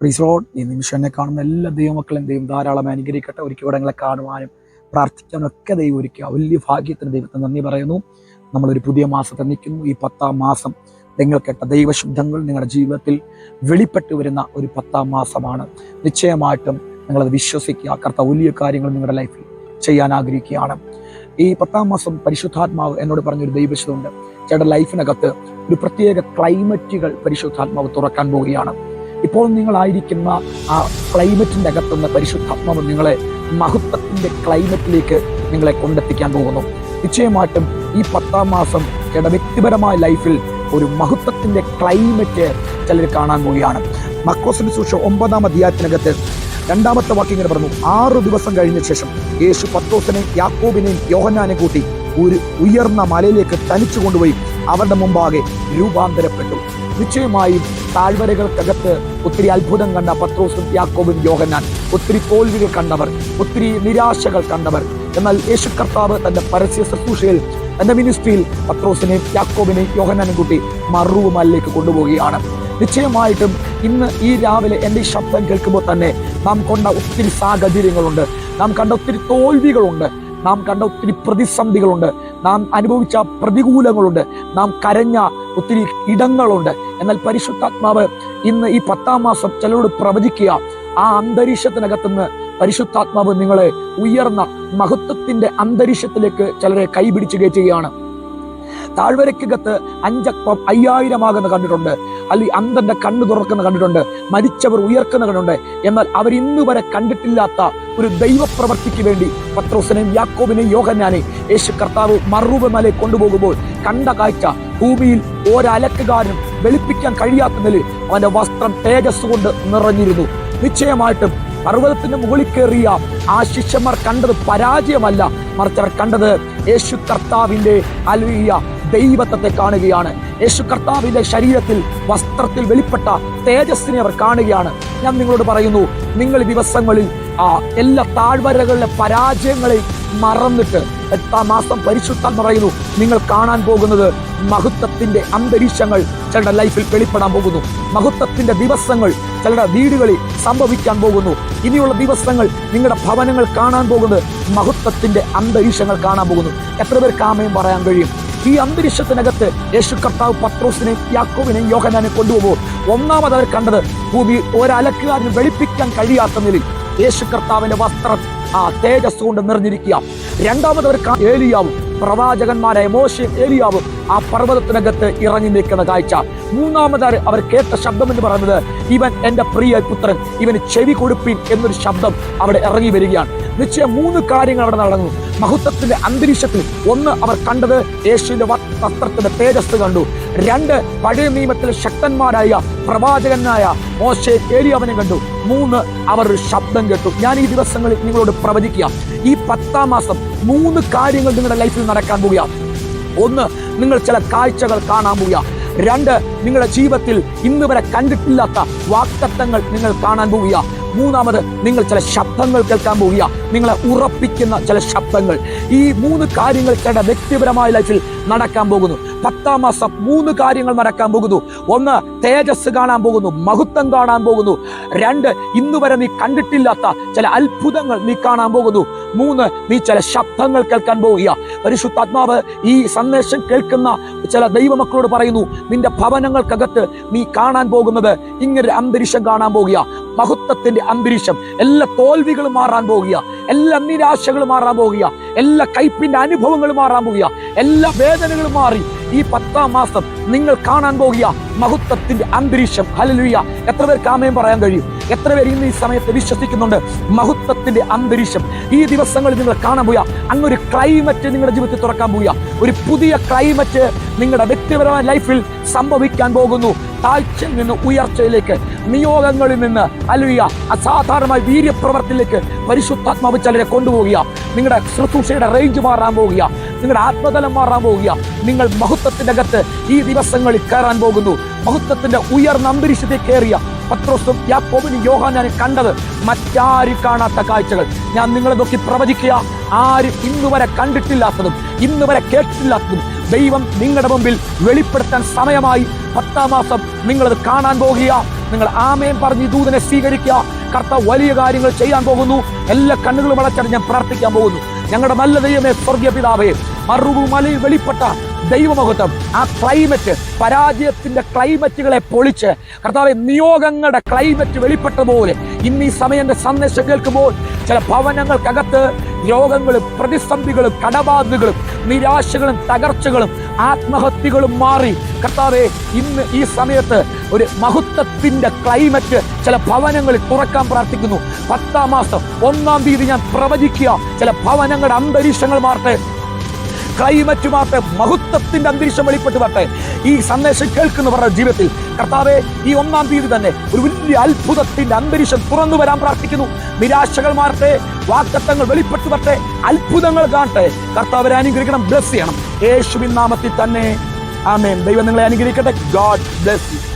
പ്രീസോഡ് ഈ നിമിഷം എന്നെ കാണുന്ന എല്ലാ ദൈവമക്കളും ദൈവം ധാരാളം അനുഗ്രഹിക്കട്ടെ. ഒരിക്കൽ ഇവിടങ്ങളെ കാണുവാനും പ്രാർത്ഥിക്കാനും ഒക്കെ ദൈവം ഒരുക്കുക വലിയ ഭാഗ്യത്തിന് ദൈവത്തെ നന്ദി പറയുന്നു. നമ്മളൊരു പുതിയ മാസത്തെ നിൽക്കുന്നു. ഈ പത്താം മാസം നിങ്ങൾ കേട്ട ദൈവശബ്ദങ്ങൾ നിങ്ങളുടെ ജീവിതത്തിൽ വെളിപ്പെട്ടു വരുന്ന ഒരു പത്താം മാസമാണ്. നിശ്ചയമായിട്ടും നിങ്ങളത് വിശ്വസിക്കുക. കർത്ത വലിയ കാര്യങ്ങൾ നിങ്ങളുടെ ലൈഫിൽ ചെയ്യാൻ ആഗ്രഹിക്കുകയാണ്. ഈ പത്താം മാസം പരിശുദ്ധാത്മാവ് എന്നോട് പറഞ്ഞൊരു ദൈവശുദ്ധമുണ്ട്. ചേട്ടൻ ലൈഫിനകത്ത് ഒരു പ്രത്യേക ക്ലൈമറ്റുകൾ പരിശുദ്ധാത്മാവ് തുറക്കാൻ പോവുകയാണ്. ഇപ്പോൾ നിങ്ങളായിരിക്കുന്ന ആ ക്ലൈമറ്റിന്റെ അകത്തുനിന്ന് പരിശുദ്ധാത്മാവ് നിങ്ങളെ മഹത്വത്തിന്റെ ക്ലൈമറ്റിലേക്ക് നിങ്ങളെ കൊണ്ടെത്തിക്കാൻ പോകുന്നു. നിശ്ചയമായിട്ടും ഈ പത്താം മാസം ചേട്ടൻ വ്യക്തിപരമായ ലൈഫിൽ ഒരു മഹത്വത്തിന്റെ ക്ലൈമറ്റ് ചിലർ കാണാൻ പോവുകയാണ്. മക്കോസിന്റെ സൂക്ഷം ഒമ്പതാം അധ്യായത്തിനകത്ത് രണ്ടാമത്തെ വാക്യം ഇങ്ങനെ പറഞ്ഞു. ആറ് ദിവസം കഴിഞ്ഞ ശേഷം യേശു പത്രോസിനെയും യാക്കോബിനെയും യോഹന്നാനെ കൂട്ടി ഒരു ഉയർന്ന മലയിലേക്ക് തനിച്ചു കൊണ്ടുപോയി അവരുടെ മുമ്പാകെ രൂപാന്തരപ്പെട്ടു. നിശ്ചയമായും താഴ്വരകൾക്കകത്ത് ഒത്തിരി അത്ഭുതം കണ്ട പത്രോസും യാക്കോബും യോഹന്നാൻ ഒത്തിരി തോൽവികൾ കണ്ടവർ ഒത്തിരി നിരാശകൾ കണ്ടവർ. എന്നാൽ യേശു കർത്താവ് തന്റെ പരസ്യ ശുശ്രൂഷയിൽ തന്റെ മിനിസ്ട്രിയിൽ പത്രോസിനെയും യാക്കോബിനെയും യോഹനാനും കൂട്ടി മറുവുമല്ലേക്ക് കൊണ്ടുപോവുകയാണ്. നിശ്ചയമായിട്ടും ഇന്ന് ഈ രാവിലെ എന്റെ ശബ്ദം കേൾക്കുമ്പോൾ തന്നെ നാം കൊണ്ട ഒത്തിരി സാഹചര്യങ്ങളുണ്ട്. നാം കണ്ട ഒത്തിരി തോൽവികളുണ്ട്. നാം കണ്ട ഒത്തിരി പ്രതിസന്ധികളുണ്ട്. നാം അനുഭവിച്ച പ്രതികൂലങ്ങളുണ്ട്. നാം കരഞ്ഞ ഒത്തിരി ഇടങ്ങളുണ്ട്. എന്നാൽ പരിശുദ്ധാത്മാവ് ഇന്ന് ഈ പത്താം മാസം ചിലരോട് പ്രവചിക്കുക ആ അന്തരീക്ഷത്തിനകത്തുനിന്ന് പരിശുദ്ധാത്മാവ് നിങ്ങളെ ഉയർന്ന മഹത്വത്തിന്റെ അന്തരീക്ഷത്തിലേക്ക് ചിലരെ കൈപിടിച്ച് താഴ്വരക്കകത്ത് അഞ്ചപ്പം അയ്യായിരമാകുന്ന കണ്ടിട്ടുണ്ട്. അല്ലെങ്കിൽ അന്തന്റെ കണ്ണു തുറക്കുന്ന കണ്ടിട്ടുണ്ട് മരിച്ചവർ ഉയർക്കുന്ന കണ്ടിട്ടുണ്ട്. എന്നാൽ അവർ ഇന്ന് വരെ കണ്ടിട്ടില്ലാത്ത ഒരു ദൈവപ്രവർത്തിക്ക് വേണ്ടി പത്രോസിനെയും യാക്കോബിനെയും യോഗന്നാനെ യേശു കർത്താവ് മറുപമലെ കൊണ്ടുപോകുമ്പോൾ കണ്ട കാഴ്ച ഭൂമിയിൽ ഒരലക്കുകാരനും വെളുപ്പിക്കാൻ കഴിയാത്ത നിലയിൽ അവന്റെ വസ്ത്രം തേജസ് കൊണ്ട് നിറഞ്ഞിരുന്നു. നിശ്ചയമായിട്ടും പർവതത്തിന് മുകളിൽ കയറിയ ആ ശിഷ്യന്മാർ കണ്ടത് പരാജയമല്ല. മറിച്ച് അവർ കണ്ടത് യേശു കർത്താവിന്റെ അലുയ ദൈവത്വത്തെ കാണുകയാണ്. യേശു കർത്താവിന്റെ ശരീരത്തിൽ വസ്ത്രത്തിൽ വെളിപ്പെട്ട തേജസ്സിനെ അവർ കാണുകയാണ്. ഞാൻ നിങ്ങളോട് പറയുന്നു നിങ്ങൾ ദിവസങ്ങളിൽ ആ എല്ലാ താഴ്വരകളിലെ പരാജയങ്ങളെ മറന്നിട്ട് എട്ടാം മാസം പരിശുദ്ധം പറയുന്നു നിങ്ങൾ കാണാൻ പോകുന്നത് മഹത്വത്തിന്റെ അന്തരീക്ഷങ്ങൾ ചിലരുടെ ലൈഫിൽ വെളിപ്പെടാൻ പോകുന്നു. മഹത്വത്തിന്റെ ദിവസങ്ങൾ ചിലരുടെ വീടുകളിൽ സംഭവിക്കാൻ പോകുന്നു. ഇനിയുള്ള ദിവസങ്ങൾ നിങ്ങളുടെ ഭവനങ്ങൾ കാണാൻ പോകുന്നത് മഹത്വത്തിന്റെ അന്തരീക്ഷങ്ങൾ കാണാൻ പോകുന്നു. എത്ര പേർ കാമയും പറയാൻ കഴിയും? ഈ അന്തരീക്ഷത്തിനകത്ത് യേശു കർത്താവ് പത്രോസിനെ യാക്കോവിനെ യോഹനാനെ കൊണ്ടുപോകുമ്പോൾ ഒന്നാമത് അവർ കണ്ടത് ഭൂമി ഒരലക്കുകാരന് വെളിപ്പിക്കാൻ കഴിയാത്ത നിലയിൽ യേശു കർത്താവിന്റെ വസ്ത്രം ആ തേജസ് കൊണ്ട് നിറഞ്ഞിരിക്കുക. രണ്ടാമത് അവർ ഏലിയാവും. പ്രവാചകന്മാരായ മോശയും ഏലിയാവും ആ പർവതത്തിനകത്ത് ഇറങ്ങി നിൽക്കുന്ന കാഴ്ച. മൂന്നാമതായി അവർ കേട്ട ശബ്ദം എന്ന് പറയുന്നത് ഇവൻ എന്റെ പ്രിയ പുത്രൻ ഇവന് ചെവി കൊടുപ്പിൻ എന്നൊരു ശബ്ദം അവിടെ ഇറങ്ങി വരികയാണ്. നിശ്ചയം മൂന്ന് കാര്യങ്ങൾ അവിടെ നടന്നു. മഹത്വത്തിന്റെ അന്തരീക്ഷത്തിൽ ഒന്ന് അവർ കണ്ടത് യേശുവിന്റെ വസ്ത്രത്തിന്റെ തേജസ് കണ്ടു. രണ്ട് പഴയ നിയമത്തിലെ ശക്തന്മാരായ പ്രവാചകനായ മോശെ അവനെ കണ്ടു. മൂന്ന് അവർ ഒരു ശബ്ദം കേട്ടു. ഞാൻ ഈ ദിവസങ്ങളിൽ നിങ്ങളോട് പ്രവചിക്കുക. ഈ പത്താം മാസം മൂന്ന് കാര്യങ്ങൾ നിങ്ങളുടെ ലൈഫിൽ നടക്കാൻ പോവുക ഒന്ന് നിങ്ങൾ ചില കാഴ്ചകൾ കാണാൻ പോവുക. രണ്ട് നിങ്ങളുടെ ജീവിതത്തിൽ ഇന്ന് വരെ കണ്ടിട്ടില്ലാത്ത വാക്തത്വങ്ങൾ നിങ്ങൾ കാണാൻ പോവുക. മൂന്നാമത് നിങ്ങൾ ചില ശബ്ദങ്ങൾ കേൾക്കാൻ പോവുക. നിങ്ങളെ ഉറപ്പിക്കുന്ന ചില ശബ്ദങ്ങൾ. ഈ മൂന്ന് കാര്യങ്ങൾ ചില വ്യക്തിപരമായ ലൈഫിൽ നടക്കാൻ പോകുന്നു. പത്താം മാസം മൂന്ന് കാര്യങ്ങൾ നടക്കാൻ പോകുന്നു. ഒന്ന് തേജസ് കാണാൻ പോകുന്നു മഹത്വം കാണാൻ പോകുന്നു. രണ്ട് ഇന്ന് വരെ നീ കണ്ടിട്ടില്ലാത്ത ചില അത്ഭുതങ്ങൾ നീ കാണാൻ പോകുന്നു. മൂന്ന് നീ ചില ശബ്ദങ്ങൾ കേൾക്കാൻ പോവുക പരിശുദ്ധാത്മാവ് ഈ സന്ദേശം കേൾക്കുന്ന ചില ദൈവമക്കളോട് പറയുന്നു നിന്റെ ഭവനങ്ങൾക്കകത്ത് നീ കാണാൻ പോകുന്നത് ഇങ്ങനൊരു അന്തരീക്ഷം കാണാൻ പോകുക. മഹത്വത്തിന്റെ അന്തരീക്ഷം എല്ലാ തോൽവികളും മാറാൻ പോകുക. എല്ലാ നിരാശകളും മാറാൻ പോകുക. എല്ലാ കയ്പിന്റെ അനുഭവങ്ങൾ മാറാൻ പോകുക എല്ലാ വേദനകളും മാറി. ഈ പത്താം മാസം നിങ്ങൾ കാണാൻ പോകുക മഹത്വത്തിന്റെ അന്തരീക്ഷം. ഹലലുയ എത്ര പേർ കാമയം പറയാൻ കഴിയും? എത്ര പേർ ഇന്ന് ഈ സമയത്ത് വിശ്വസിക്കുന്നുണ്ട്? മഹത്വത്തിന്റെ അന്തരീക്ഷം. ഈ ദിവസങ്ങളിൽ നിങ്ങൾ കാണാൻ പോയ അങ്ങൊരു ക്ലൈമറ്റ് നിങ്ങളുടെ ജീവിതത്തിൽ തുറക്കാൻ പോയാ ഒരു പുതിയ ക്ലൈമറ്റ് നിങ്ങളുടെ വ്യക്തിപരമായ ലൈഫിൽ സംഭവിക്കാൻ പോകുന്നു. താഴ്ചയിൽ നിന്ന് ഉയർച്ചയിലേക്ക് നിയോഗങ്ങളിൽ നിന്ന് അലുയ അസാധാരണമായ വീര്യപ്രവർത്തിയിലേക്ക് പരിശുദ്ധാത്മാവ് ചിലരെ കൊണ്ടുപോകുക നിങ്ങളുടെ ശുശ്രൂഷയുടെ റേഞ്ച് മാറാൻ പോവുക നിങ്ങളുടെ ആത്മതലം മാറാൻ പോവുക നിങ്ങൾ മഹത്വത്തിന്റെ അകത്ത് ഈ ദിവസങ്ങളിൽ കയറാൻ പോകുന്നു. മഹത്വത്തിന്റെ ഉയർന്ന അന്തരീക്ഷത്തിൽ കയറിയ. പത്രോസും യാക്കോബിനും ഞാൻ കണ്ടത് മറ്റാരും കാണാത്ത കാഴ്ചകൾ. ഞാൻ നിങ്ങളെ നോക്കി പ്രവചിക്കുക. ആരും ഇന്ന് വരെ കണ്ടിട്ടില്ലാത്തതും ഇന്ന് വരെ കേട്ടിട്ടില്ലാത്തതും ദൈവം നിങ്ങളുടെ മുമ്പിൽ വെളിപ്പെടുത്താൻ സമയമായി. പത്താം മാസം നിങ്ങളത് കാണാൻ പോകുക നിങ്ങൾ ആമയം പറഞ്ഞ് ദൂതനെ സ്വീകരിക്കുക. കർത്ത വലിയ കാര്യങ്ങൾ ചെയ്യാൻ പോകുന്നു. എല്ലാ കണ്ണുകളും വളച്ചടി ഞാൻ പ്രാർത്ഥിക്കാൻ പോകുന്നു. ഞങ്ങളുടെ നല്ല ദൈവമേ സ്വർഗീയ പിതാവേ മറുവു മലയിൽ വെളിപ്പെട്ട ദൈവമുഖത്വം ആ ക്ലൈമറ്റ് പരാജയത്തിന്റെ ക്ലൈമറ്റുകളെ പൊളിച്ച് കർത്താവ് നിയോഗങ്ങളുടെ ക്ലൈമറ്റ് വെളിപ്പെട്ട പോലെ ഇന്ന് ഈ സമയന്റെ സന്ദേശം കേൾക്കുമ്പോൾ ചില ഭവനങ്ങൾക്കകത്ത് രോഗങ്ങളും പ്രതിസന്ധികളും കടബാധകളും നിരാശകളും തകർച്ചകളും ആത്മഹത്യകളും മാറി. കർത്താവെ ഇന്ന് ഈ സമയത്ത് ഒരു മഹത്വത്തിന്റെ ക്ലൈമറ്റ് ചില ഭവനങ്ങളിൽ തുറക്കാൻ പ്രാർത്ഥിക്കുന്നു. പത്താം മാസം ഒന്നാം തീയതി ഞാൻ പ്രവചിക്കുക. ചില ഭവനങ്ങളുടെ അന്തരീക്ഷങ്ങൾ മാറട്ടെ. ക്ലൈമറ്റ് മഹത്വത്തിന്റെ അന്തരീക്ഷം വെളിപ്പെട്ട് വരട്ടെ ഈ സന്ദേശം കേൾക്കുന്നവരുടെ ജീവിതത്തിൽ കർത്താവെ ഈ ഒന്നാം തീയതി തന്നെ ഒരു വലിയ അത്ഭുതത്തിന്റെ അന്തരീക്ഷം തുറന്നു വരാൻ പ്രാർത്ഥിക്കുന്നു. നിരാശകൾ മാറട്ടെ വാക്തത്വങ്ങൾ വെളിപ്പെട്ട് വരട്ടെ അത്ഭുതങ്ങൾ കാണട്ടെ. കർത്താവരെ അനുഗ്രഹിക്കണം ബ്ലസ് ചെയ്യണം. യേശുവിൻ നാമത്തിൽ തന്നെ. ആമേൻ. ദൈവം നിങ്ങളെ അനുഗ്രഹിക്കട്ടെ. God bless you